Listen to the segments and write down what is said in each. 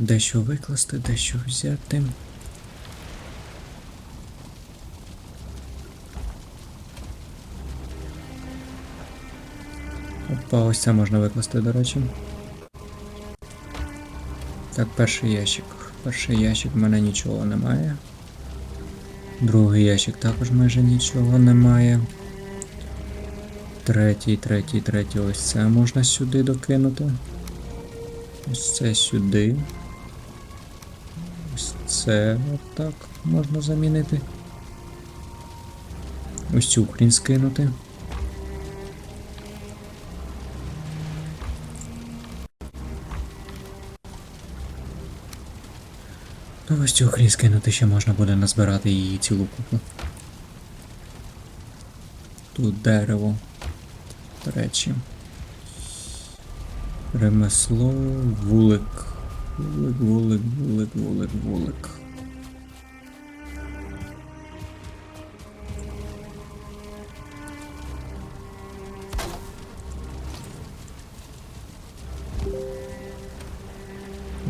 Дещо викласти, дещо взяти. Опа, ось це можна викласти, до речі. Так, перший ящик. Перший ящик в мене нічого немає. Другий ящик також майже нічого немає. Третій, третій, третій. Ось це можна сюди докинути. Ось це сюди. Це отак можна замінити. Ось цю хрінь скинути. Ну, ось цю хрінь скинути ще можна буде назбирати її цілу купу. Тут дерево. До. Ремесло, вулик. Вулик, вулик, вулик, вулик, вулик.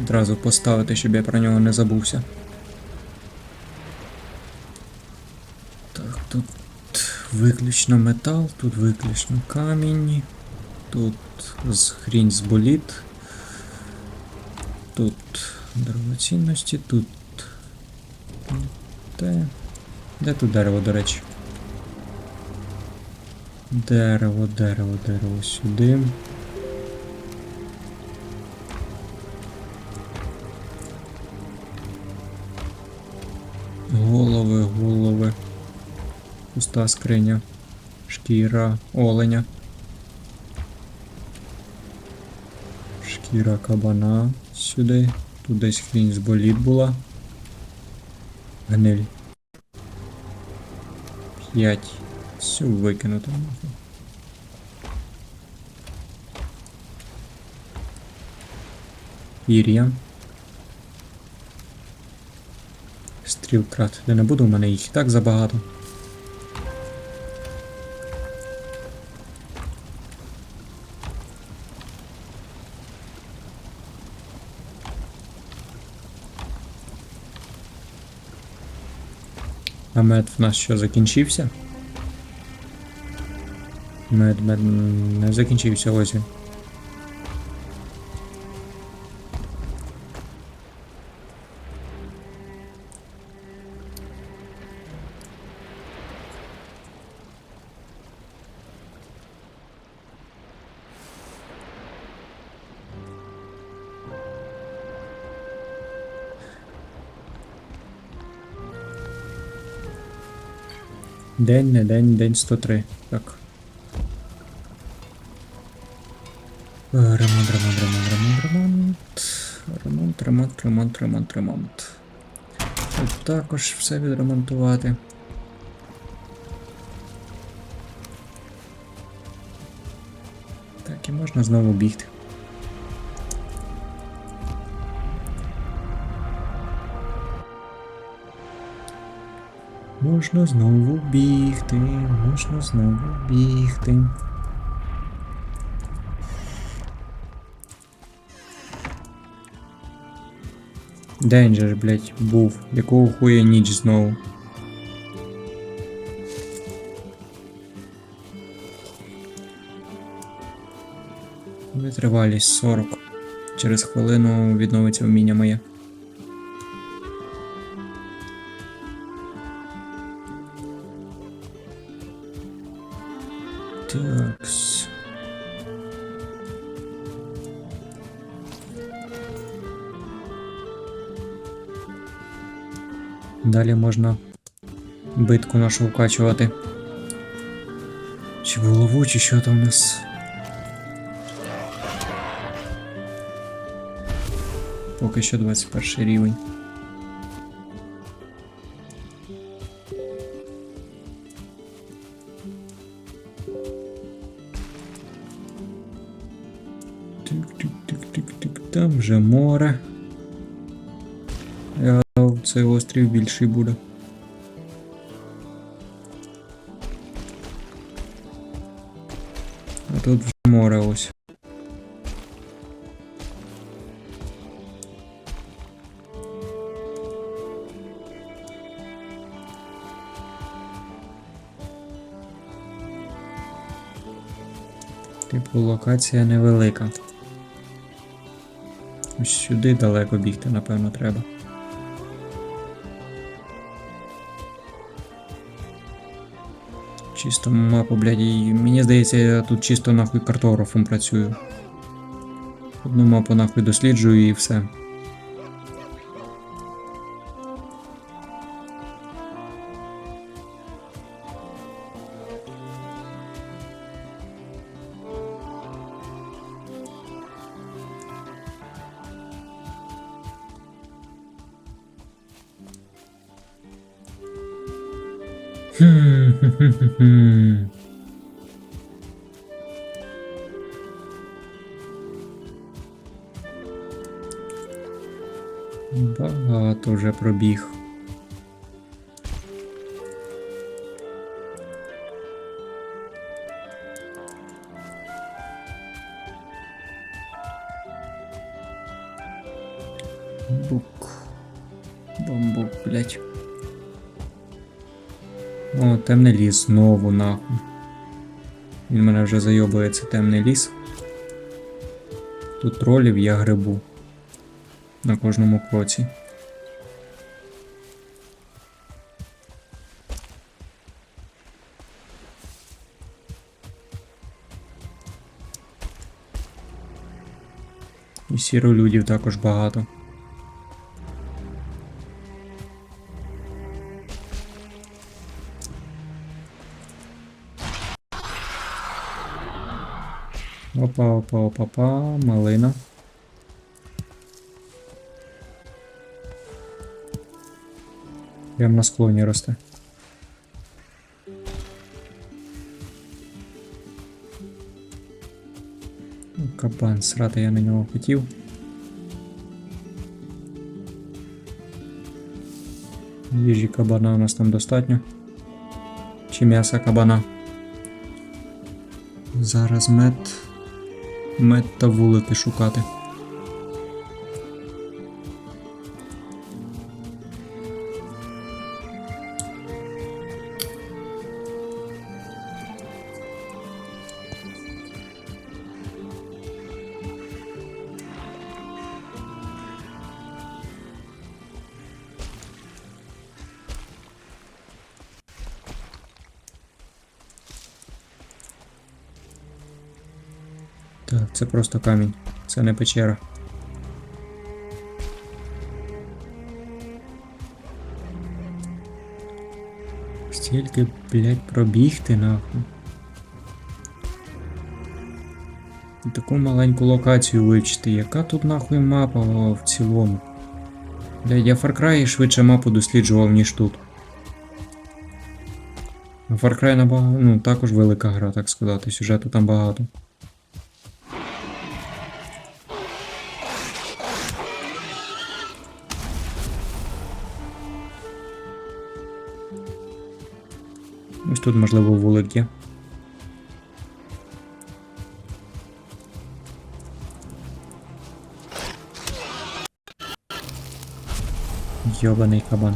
Одразу поставити, щоб я про нього не забувся. Так, тут виключно метал, тут виключно камінь, тут хрінь з боліт, тут дорогоцінності, тут. Де? Де тут дерево, до речі? Дерево, дерево, дерево сюди. Голови, голови. Пуста скриня. Шкіра оленя. Шкіра кабана сюди. Тут десь хрінь з боліт була. Гниль. П'ять. Все викинуто. нахуй. Пір'я. Стрілкрат. Я не буду, у мене їх і так забагато. А мед в нас що закінчився? Мед, мед не закінчився ось він. День, не день, день 103. Так. Е, Ремонт, ремонт, ремонт, ремонт, ремонт. Ремонт, ремонт, ремонт, ремонт, ремонт. Тут також все відремонтувати. Так, і можна знову бігти. Можна знову бігти, можна знову бігти. Денджер, блять, був. Якого хуя ніч знову? Витривалість 40. Через хвилину відновиться вміння моє. Далі можна битку нашу вкачувати. Чи булаву, чи що там у нас. Поки що 21 рівень. Тик-тик-тик-тик-тик. Там вже море цей острів більший буде. А тут вже море ось. Типу локація невелика. Ось сюди далеко бігти, напевно, треба. Чисто мапу, блядь, і мені здається, я тут чисто нахуй картографом працюю. Одну мапу нахуй досліджую і все. Пробіг. Бук. Бамбук, блять. О, темний ліс знову нахуй. Він мене вже зайобує, це темний ліс. Тут тролів я грибу. На кожному кроці. Сіролюдів також багато. Опа, опа, опа, опа, малина. Прям на склоні росте. Ну, Кабан, срати я на нього хотів. Їжі кабана у нас там достатньо. Чи м'яса кабана. Зараз мед. Мед та вулики шукати. Це просто камінь. Це не печера. Стільки, блядь, пробігти нахуй. Таку маленьку локацію вивчити. Яка тут нахуй мапа в цілому? Блядь, я Far Cry швидше мапу досліджував, ніж тут. Far Cry набагато, ну, також велика гра, так сказати, сюжету там багато. Тут, можливо, вулик є. Йобаний кабан.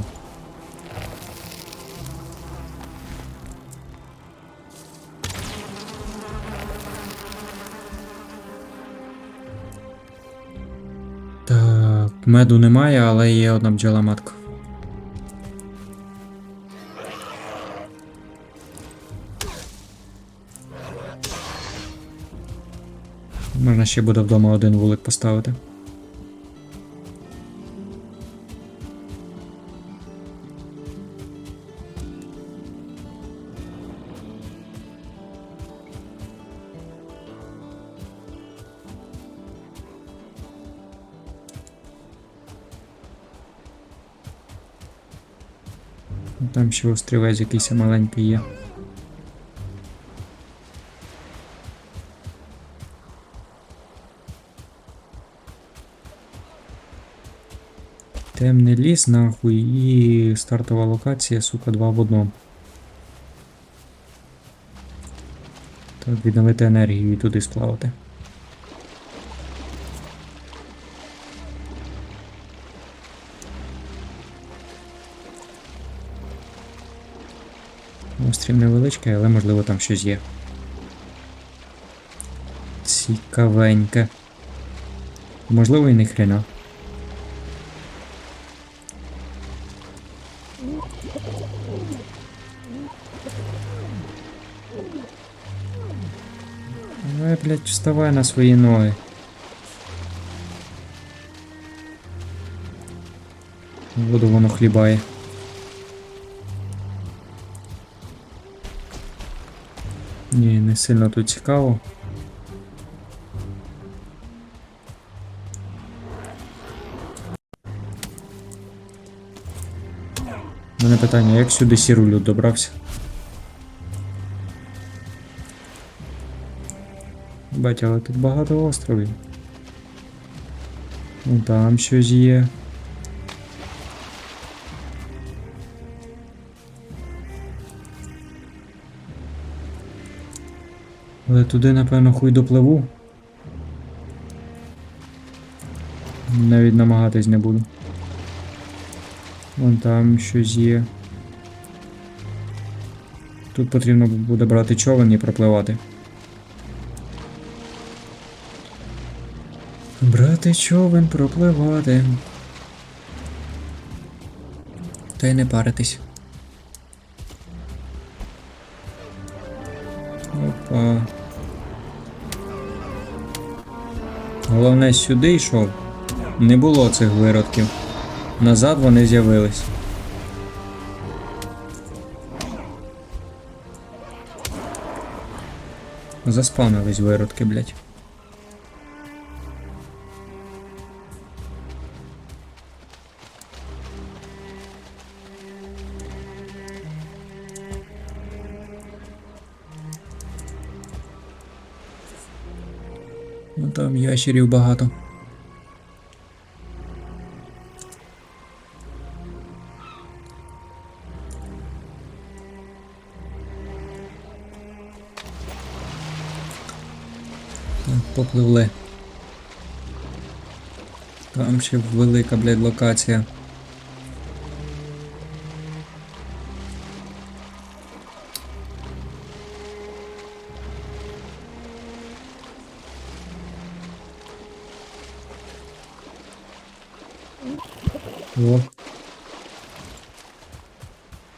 Так, меду немає, але є одна бджола матка. Можна ще буде вдома один вулик поставити. Там ще острівець якийсь маленький є. Темний ліс, нахуй, і стартова локація, сука, два в одному. Так, відновити енергію і туди сплавати. Острів невеличкий, але можливо там щось є. Цікавеньке. Можливо, і не хрена. Блядь, вставай на свої ноги. Воду воно хлібає. Ні, не сильно тут цікаво. У мене питання, як сюди сірулю добрався? Бать, але тут багато островів. Вон там щось є. Але туди, напевно, хуй допливу. Навіть намагатись не буду. Вон там щось є. Тут потрібно буде брати човен і пропливати. Брати човен, пропливати. Та й не паритись. Опа. Головне сюди йшов. Не було цих виродків. Назад вони з'явились. Заспавнились виродки, блядь. Там ящерів багато. Так, попливли. Там ще велика, блядь, локація.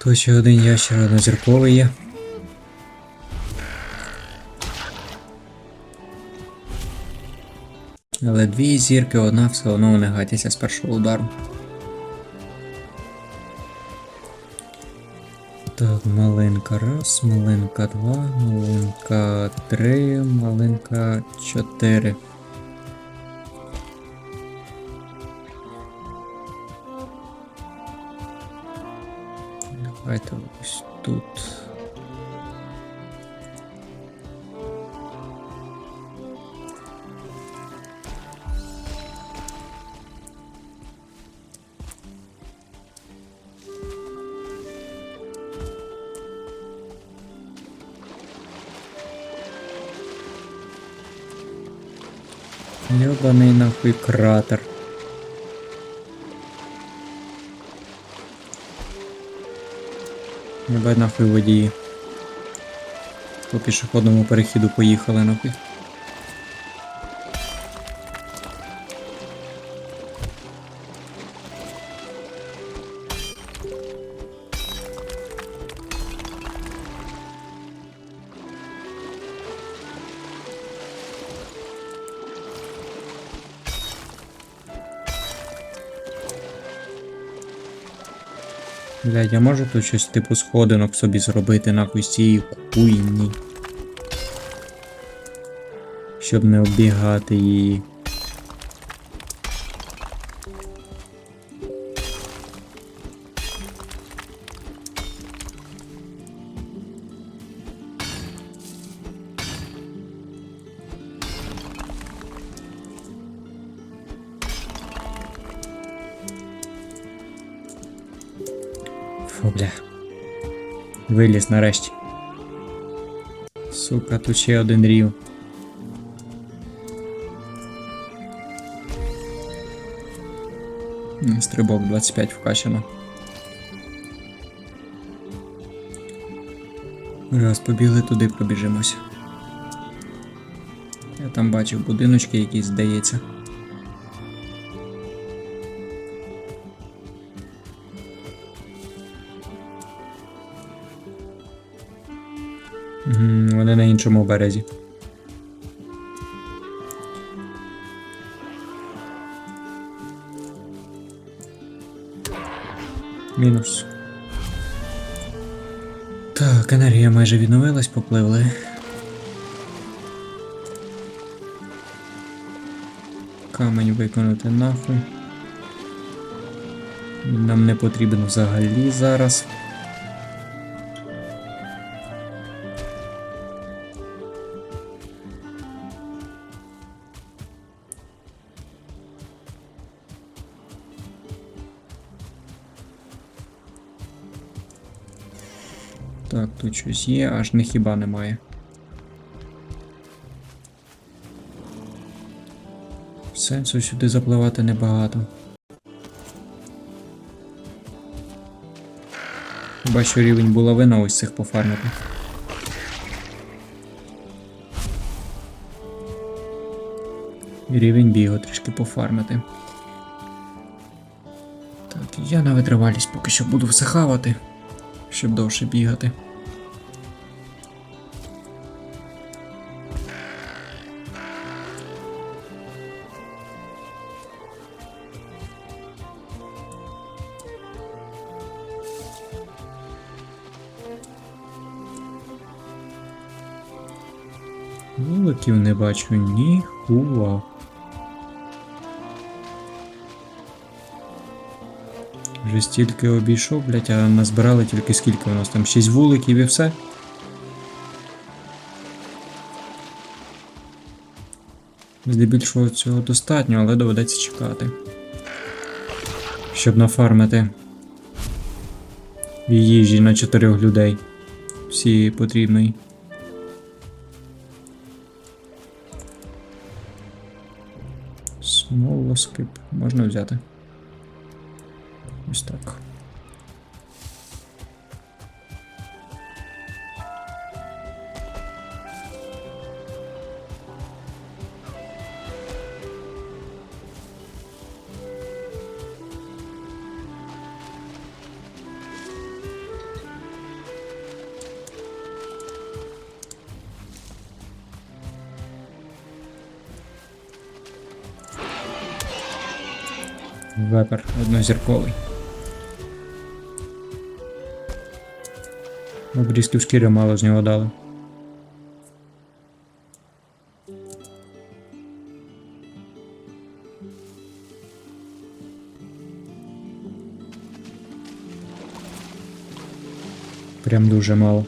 Тут ще один ящер однозірковий є. Але дві зірки, одна все одно не гатяться з першого удару. Так, малинка раз, малинка два, малинка три, малинка чотири. Давайте ось тут. Йобаний нахуй кратер. Ебать нахуй водії. По пішохідному перехіду поїхали нахуй. Блядь, я можу тут щось типу сходинок собі зробити нахуй з цієї куйні. Щоб не оббігати її. Бля. Виліз нарешті. Сука, тут ще один рів. Стрибок 25 вкачано. Раз побігли туди, пробіжимося. Я там бачив будиночки якісь, здається. Іншому березі. Мінус. Так, енергія майже відновилась, попливли. Камень виконати нахуй. Нам не потрібен взагалі зараз. Тут щось є, аж не хіба немає. Сенсу сюди запливати небагато. Бачу рівень булави на ось цих пофармити. Рівень бігу трішки пофармити. Так, я на витривалість поки що буду все хавати, щоб довше бігати. Бачу ні хуа. Вже стільки обійшов, блять, а назбирали тільки скільки у нас там? 6 вуликів і все. Здебільшого цього достатньо, але доведеться чекати. Щоб нафармити їжі на 4 людей. Всі потрібної. Смолоскип можна взяти. Ось так. Вепер однозірковий. Обрізків шкіри мало з нього дали. Прям дуже мало.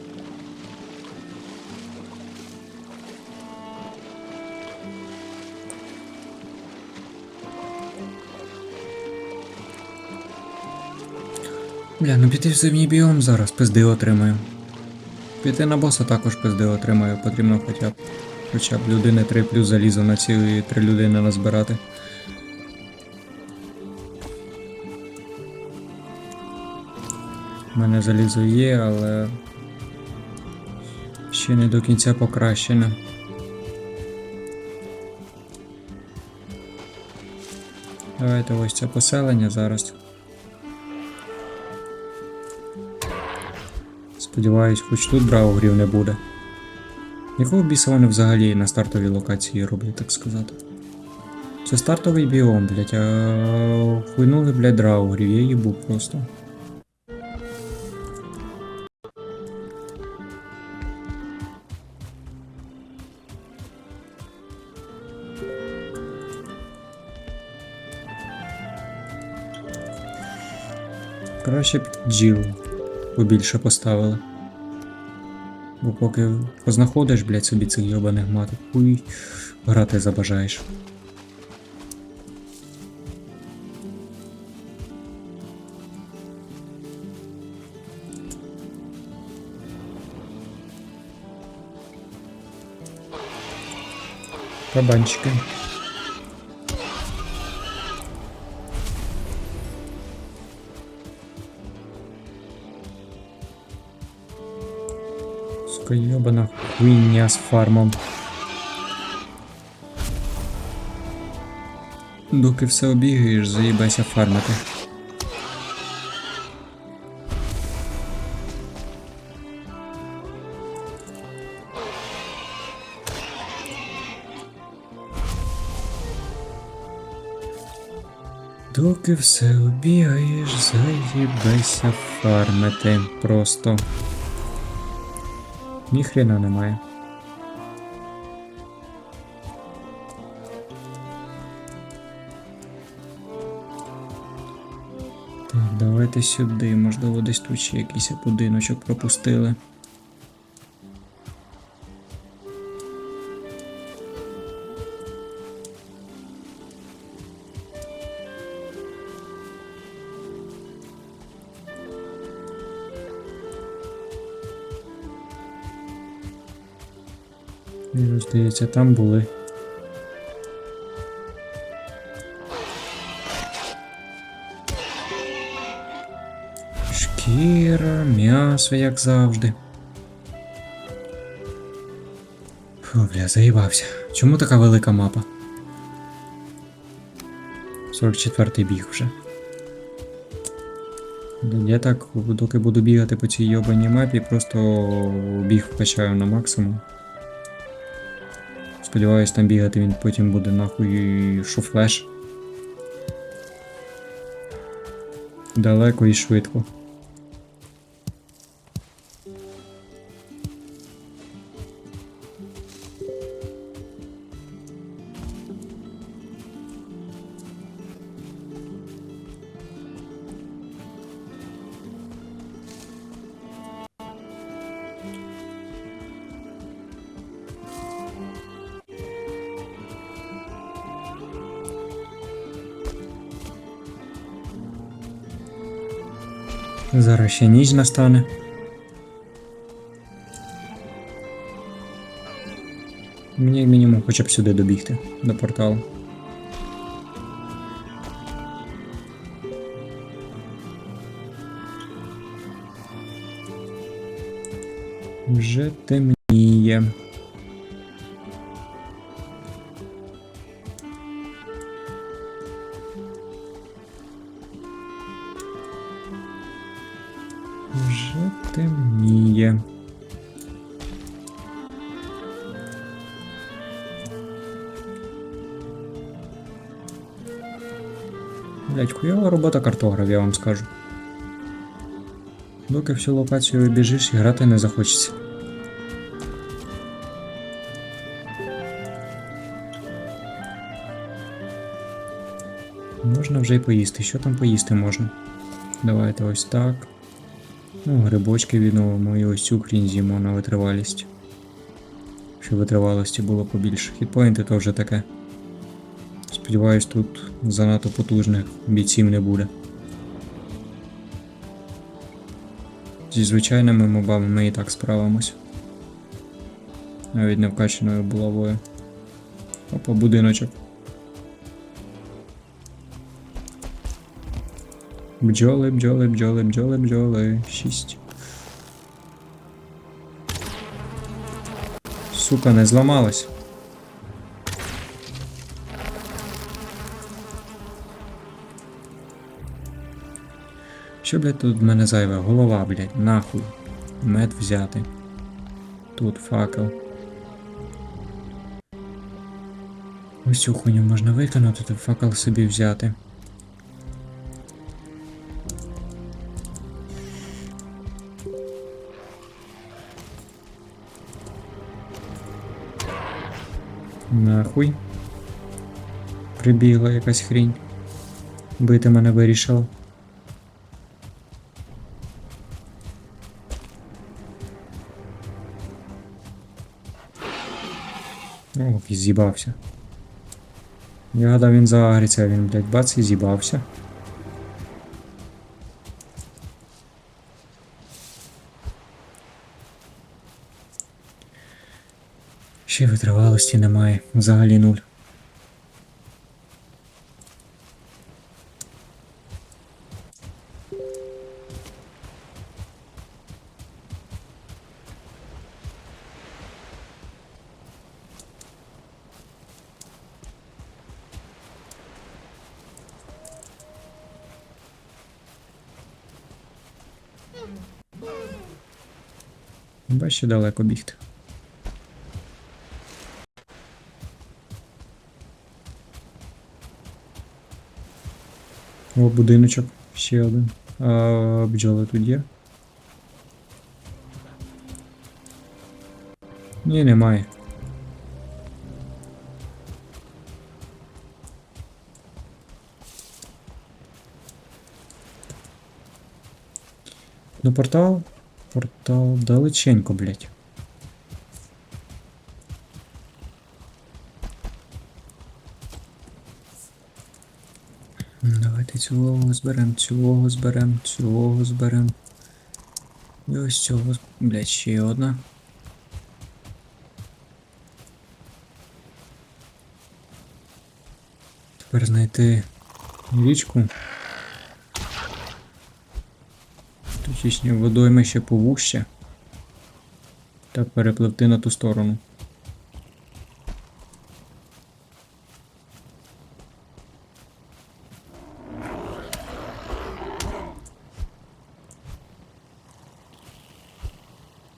Бля, ну піти в зимній біом зараз пизди отримаю. Піти на боса також пизди отримаю, потрібно хоча б хоча б людини 3 плюс залізо на ці 3 людини назбирати. У мене залізо є, але ще не до кінця покращене. Давайте ось це поселення зараз. Сподіваюсь, хоч тут драугрів не буде. Якого біса вони взагалі на стартовій локації роблять, так сказати? Це стартовий біом, блять, а хуйнули, блять, драугрів, я їбу просто. Краще б джіл побільше поставили. Бо поки познаходиш, блядь, собі цих йобаних маток, хуй грати забажаєш. Кабанчики. Сука, йобана хуйня з фармом. Доки все обігаєш, заїбайся фармити. Доки все обігаєш, заїбайся фармити просто. Ніхрена немає. Так, давайте сюди, можливо, десь тут ще якийсь будиночок пропустили. Здається, там були. Шкіра, м'ясо, як завжди. Фу, бля, заїбався. Чому така велика мапа? 44-й біг вже. Я так, доки буду бігати по цій йобаній мапі, просто біг вкачаю на максимум. Сподіваюсь, там бігати він потім буде нахуй шофлеш. Далеко і швидко. Зараз ще ніч настане. Мені як мінімум хоча б сюди добігти, до порталу. Вже темніє. Робота картограф, я вам скажу. Доки всю локацію біжиш, грати не захочеться. Можна вже й поїсти. Що там поїсти можна? Давайте ось так. Ну, грибочки відновимо і ось цю хрінь з'їмо на витривалість. Щоб витривалості було побільше. Хітпоінти то вже таке. Сподіваюсь, тут занадто потужних бійців не буде. Зі звичайними мобами ми і так справимось. Навіть не вкачаною булавою. Опа, будиночок. Бджоли, бджоли, бджоли, бджоли, бджоли. Шість. Сука, не зламалась. Що, блядь, тут в мене зайве? Голова, блядь, нахуй. Мед взяти. Тут факел. Ось цю хуйню можна викинути, то факел собі взяти. Нахуй. Прибігла якась хрінь. Бити мене вирішила. І з'їбався. Я гадав він заагриться, а він, блядь, бац і з'їбався. Ще витривалості немає, взагалі нуль. Ще далеко бігти. О, будиночок. Ще один. А бджоли тут є? Ні, немає. Ну, портал. Портал далеченько, блядь. Давайте цього зберем, цього зберем, цього зберем. І ось цього, блядь, ще одна. Тепер знайти річку. Точніше, водойми ще повуще. Та перепливти на ту сторону.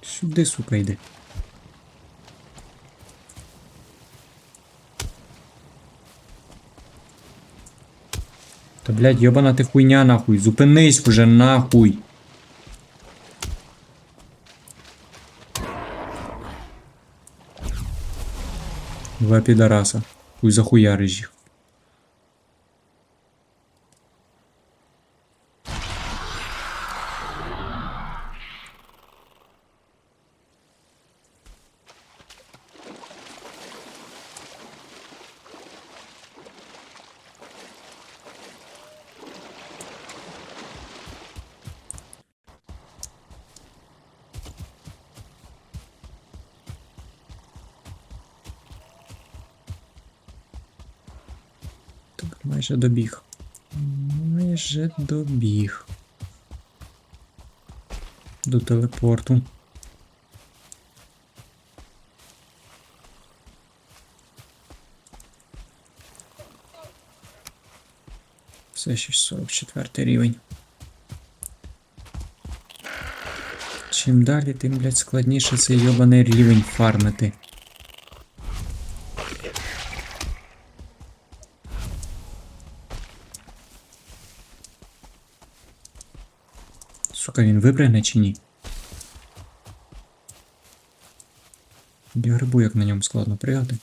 Сюди, сука, йди. Та блядь, йобана ти хуйня нахуй. Зупинись вже нахуй. Два підараса. Хуй захуяриш їх. Так, майже добіг. Майже добіг. До телепорту. Все ще 44 рівень. Чим далі, тим, блядь, складніше цей йобаний рівень фармити. Сука, він випрягне чи ні? Я грибу, як на ньому складно пригати.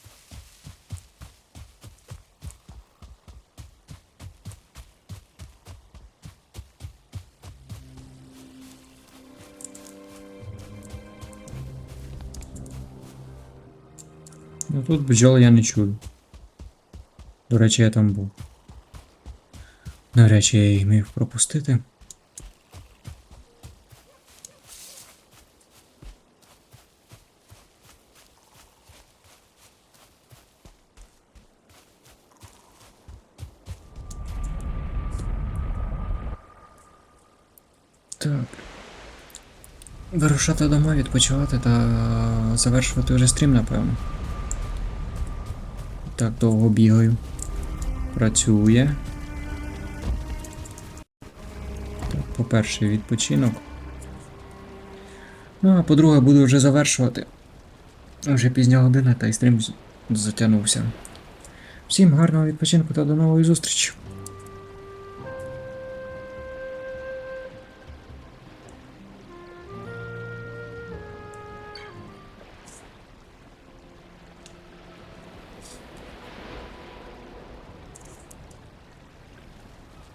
Ну тут бджол я не чую. До речі, я там був. До речі, я їх міг пропустити. Так. Вирушати дома, відпочивати та завершувати вже стрім, напевно. Так, довго бігаю. Працює. Так, по-перше, відпочинок. Ну, а по-друге, буду вже завершувати. Вже пізня година, та й стрім затягнувся. Всім гарного відпочинку та до нової зустрічі!